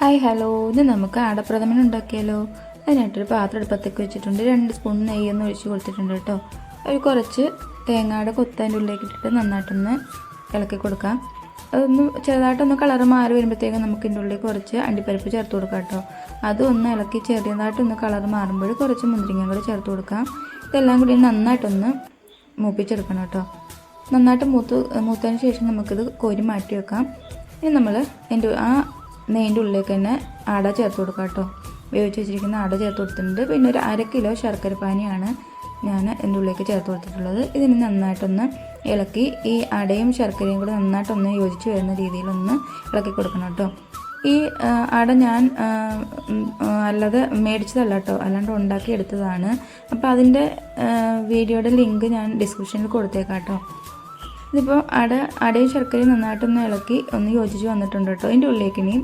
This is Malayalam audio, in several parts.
Hi hello. ഇത് നമുക്ക് ആടപ്രഥമൻ ഉണ്ടാക്കിയാലോ? അതിനായിട്ടൊരു പാത്രം അടുപ്പത്തേക്ക് വെച്ചിട്ടുണ്ട്. രണ്ട് സ്പൂൺ നെയ്യൊന്ന് ഒഴിച്ച് കൊടുത്തിട്ടുണ്ട് കേട്ടോ. ഒരു കുറച്ച് തേങ്ങയുടെ കൊത്തതിന്റെ ഉള്ളിലേക്ക് ഇട്ടിട്ട് നന്നായിട്ടൊന്ന് ഇളക്കി കൊടുക്കാം. അതൊന്ന് ചെറുതായിട്ടൊന്ന് കളർ മാറി വരുമ്പോഴത്തേക്കും നമുക്ക് ഇതിന്റെ ഉള്ളിൽ കുറച്ച് അണ്ടിപ്പരിപ്പ് ചേർത്ത് കൊടുക്കാം കേട്ടോ. അതൊന്ന് ഇളക്കി ചെറിയതായിട്ടൊന്ന് കളർ മാറുമ്പോൾ കുറച്ച് മുന്തിരിങ്ങ കൂടി ചേർത്ത് കൊടുക്കാം. ഇതെല്ലാം കൂടി നന്നായിട്ടൊന്ന് മൂപ്പിച്ചെടുക്കണം കേട്ടോ. നന്നായിട്ട് മൂത്ത് മൂത്തതിന് ശേഷം നമുക്കിത് കോരി മാറ്റി വെക്കാം. ഇനി നമ്മൾ എന്റെ ആ നെയ്ന്റെ ഉള്ളിലേക്ക് തന്നെ അട ചേർത്ത് കൊടുക്കാം കേട്ടോ. വേവിച്ച് വെച്ചിരിക്കുന്ന അട ചേർത്ത് കൊടുത്തിട്ടുണ്ട്. പിന്നെ ഒരു അര കിലോ ശർക്കര പാനിയാണ് ഞാൻ എന്റെ ഉള്ളിലേക്ക് ചേർത്ത് കൊടുത്തിട്ടുള്ളത്. ഇതിന് നന്നായിട്ടൊന്ന് ഇളക്കി ഈ അടയും ശർക്കരയും കൂടെ നന്നായിട്ടൊന്ന് യോജിച്ച് വരുന്ന രീതിയിലൊന്ന് ഇളക്കി കൊടുക്കണം കേട്ടോ. ഈ അട ഞാൻ അല്ലാതെ മേടിച്ചതല്ല കേട്ടോ. അല്ലാണ്ട് ഉണ്ടാക്കി എടുത്തതാണ്. അപ്പോൾ അതിന്റെ വീഡിയോയുടെ ലിങ്ക് ഞാൻ ഡിസ്ക്രിപ്ഷനിൽ കൊടുത്തേക്കാം കേട്ടോ. ഇതിപ്പോൾ അട അടയും ശർക്കരയും നന്നായിട്ടൊന്ന് ഇളക്കി ഒന്ന് യോജിച്ച് വന്നിട്ടുണ്ട് കേട്ടോ. അതിന്റെ ഉള്ളിലേക്ക് ഇനി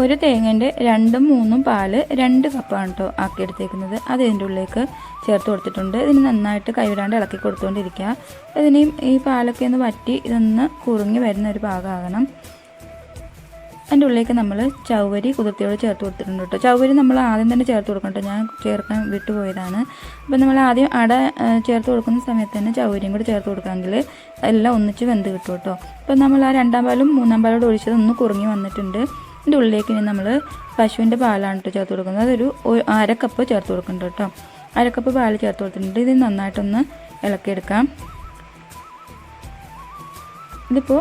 ഒരു തേങ്ങന്റെ രണ്ടും മൂന്നും പാൽ രണ്ട് കപ്പാണ് കേട്ടോ ആക്കിയെടുത്തേക്കുന്നത്. അത് ഇതിന്റെ ഉള്ളിലേക്ക് ചേർത്ത് കൊടുത്തിട്ടുണ്ട്. ഇതിന് നന്നായിട്ട് കൈവിടാണ്ട് ഇളക്കി കൊടുത്തുകൊണ്ടിരിക്കുക ഇതിനെയും ഈ പാലൊക്കെ ഒന്ന് വറ്റി ഇതൊന്ന് കുറുങ്ങി വരുന്ന ഒരു ഭാഗമാകണം അതിന്റെ ഉള്ളിലേക്ക് നമ്മൾ ചൗവരി കുതിർത്തിയോട് ചേർത്ത് കൊടുത്തിട്ടുണ്ട് കേട്ടോ ചൗവരി നമ്മൾ ആദ്യം തന്നെ ചേർത്ത് കൊടുക്കണം കേട്ടോ ഞാൻ ചേർക്കാൻ വിട്ടുപോയതാണ് അപ്പോൾ നമ്മൾ ആദ്യം അട ചേർത്ത് കൊടുക്കുന്ന സമയത്ത് തന്നെ ചൗവരിയും കൂടി ചേർത്ത് കൊടുക്കാമെങ്കിൽ എല്ലാം ഒന്നിച്ച് വെന്ത് കിട്ടും കേട്ടോ അപ്പോൾ നമ്മൾ ആ രണ്ടാം പാലും മൂന്നാം പാലോട് ഒഴിച്ചത് ഒന്ന് കുറുങ്ങി വന്നിട്ടുണ്ട്. ഇതിന്റെ ഉള്ളിലേക്ക് ഇനി നമ്മൾ പശുവിന്റെ പാലാണ് കേട്ടോ ചേർത്ത് കൊടുക്കുന്നത്. അതൊരു അര കപ്പ് ചേർത്ത് കൊടുക്കുന്നുണ്ട് കേട്ടോ അര കപ്പ് പാൽ ചേർത്ത് കൊടുത്തിട്ടുണ്ട്. ഇത് നന്നായിട്ടൊന്ന് ഇളക്കിയെടുക്കാം. ഇതിപ്പോൾ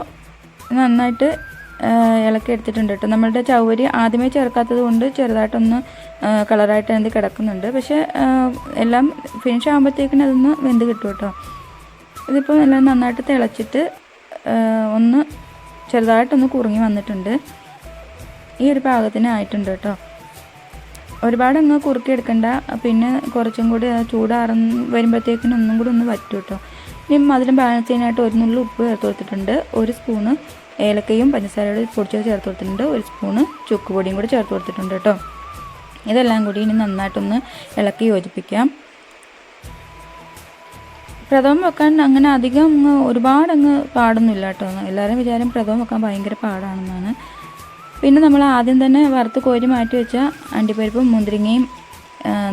നന്നായിട്ട് ഇളക്കി എടുത്തിട്ടുണ്ട് കേട്ടോ നമ്മളുടെ ചൗവരി ആദ്യമേ ചേർക്കാത്തത് കൊണ്ട് ചെറുതായിട്ടൊന്ന് കളറായിട്ട് എന്ത് കിടക്കുന്നുണ്ട്. പക്ഷേ എല്ലാം ഫിനിഷ് ആകുമ്പോഴത്തേക്കിന് അതൊന്ന് വെന്ത് കിട്ടും കേട്ടോ ഇതിപ്പോൾ എല്ലാം നന്നായിട്ട് തിളച്ചിട്ട് ഒന്ന് ചെറുതായിട്ടൊന്ന് കുറുങ്ങി വന്നിട്ടുണ്ട്. ഈ ഒരു പാകത്തിന് ആയിട്ടുണ്ട് കേട്ടോ. ഒരുപാട് അങ്ങ് കുറുക്കി എടുക്കണ്ട പിന്നെ കുറച്ചും കൂടി ചൂടാറന്ന് വരുമ്പോഴത്തേക്കിനും ഒന്നും കൂടി ഒന്ന് വറ്റും കേട്ടോ. ഇനി മധുരം ബാലൻസ് ഒരു നുള്ളി ഉപ്പ് ചേർത്ത് കൊടുത്തിട്ടുണ്ട്. ഒരു സ്പൂണ് ഏലക്കയും പഞ്ചസാരയുടെ പൊടിച്ചത് ചേർത്ത് കൊടുത്തിട്ടുണ്ട്. ഒരു സ്പൂണ് ചുക്ക് പൊടിയും കൂടി ചേർത്ത് കൊടുത്തിട്ടുണ്ട് കേട്ടോ. ഇതെല്ലാം കൂടി ഇനി നന്നായിട്ടൊന്ന് ഇളക്കി യോജിപ്പിക്കാം. പ്രഥമം വെക്കാൻ അങ്ങനെ അധികം അങ്ങ് ഒരുപാട് അങ്ങ് പാടൊന്നുമില്ല കേട്ടോ. എല്ലാവരും വിചാരം പ്രഥമം വെക്കാൻ ഭയങ്കര പാടാണെന്നാണ്. പിന്നെ നമ്മൾ ആദ്യം തന്നെ വറുത്ത് കോരി മാറ്റി വെച്ച അണ്ടിപ്പരിപ്പും മുന്തിരിങ്ങയും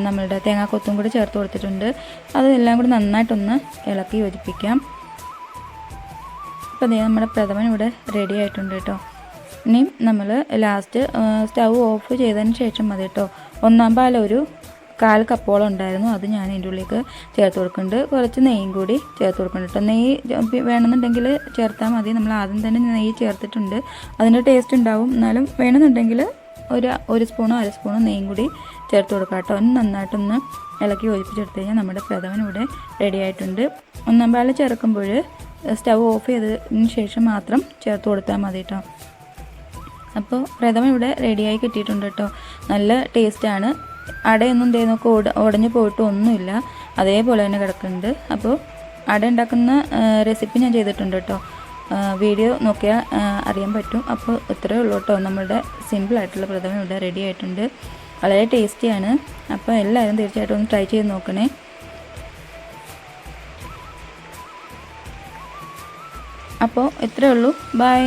നമ്മളുടെ തേങ്ങാക്കൊത്തും കൂടി ചേർത്ത് കൊടുത്തിട്ടുണ്ട്. അതെല്ലാം കൂടി നന്നായിട്ടൊന്ന് ഇളക്കി യോജിപ്പിക്കാം. അപ്പോൾ അതേ നമ്മുടെ പ്രഥമൻ ഇവിടെ റെഡി ആയിട്ടുണ്ട് കേട്ടോ ഇനിയും നമ്മൾ ലാസ്റ്റ് സ്റ്റൗ ഓഫ് ചെയ്തതിന് ശേഷം മതി കേട്ടോ ഒന്നാം പാലൊരു കാൽ കപ്പോളം ഉണ്ടായിരുന്നു. അത് ഞാൻ അതിന്റെ ഉള്ളിലേക്ക് ചേർത്ത് കൊടുക്കുന്നുണ്ട്. കുറച്ച് നെയ്യും കൂടി ചേർത്ത് കൊടുക്കുന്നുണ്ട് കേട്ടോ നെയ്യ് വേണമെന്നുണ്ടെങ്കിൽ ചേർത്താൽ മതി. നമ്മൾ ആദ്യം തന്നെ നെയ്യ് ചേർത്തിട്ടുണ്ട്. അതിന്റെ ടേസ്റ്റ് ഉണ്ടാവും. എന്നാലും വേണമെന്നുണ്ടെങ്കിൽ ഒരു ഒരു സ്പൂണോ അര സ്പൂണോ നെയ്യും കൂടി ചേർത്ത് കൊടുക്കാം കേട്ടോ ഒന്ന് നന്നായിട്ടൊന്ന് ഇളക്കി യോജിപ്പിച്ചെടുത്ത് കഴിഞ്ഞാൽ നമ്മുടെ പ്രഥമൻ ഇവിടെ റെഡി ആയിട്ടുണ്ട്. ഒന്നാം പാൽ ചേർക്കുമ്പോൾ സ്റ്റൗ ഓഫ് ചെയ്തതിന് ശേഷം മാത്രം ചേർത്ത് കൊടുത്താൽ മതി കേട്ടോ അപ്പോൾ പ്രഥമൻ ഇവിടെ റെഡിയായി കിട്ടിയിട്ടുണ്ട് കേട്ടോ നല്ല ടേസ്റ്റാണ് അടയൊന്നും ദേ നോക്ക് ഉട ഉടഞ്ഞു പോയിട്ട് ഒന്നുമില്ല. അതേപോലെ തന്നെ കിടക്കുന്നുണ്ട്. അപ്പോൾ അട ഉണ്ടാക്കുന്ന റെസിപ്പി ഞാൻ ചെയ്തിട്ടുണ്ട് കേട്ടോ. വീഡിയോ നോക്കിയാൽ അറിയാൻ പറ്റും. അപ്പോൾ ഇത്രയേ ഉള്ളൂ കേട്ടോ. നമ്മളുടെ സിമ്പിളായിട്ടുള്ള പ്രഥമൻ ഇവിടെ റെഡി ആയിട്ടുണ്ട്. വളരെ ടേസ്റ്റിയാണ് അപ്പോൾ എല്ലാവരും തീർച്ചയായിട്ടും ഒന്ന് ട്രൈ ചെയ്ത് നോക്കണേ. അപ്പോൾ ഇത്രയേ ഉള്ളൂ. ബൈ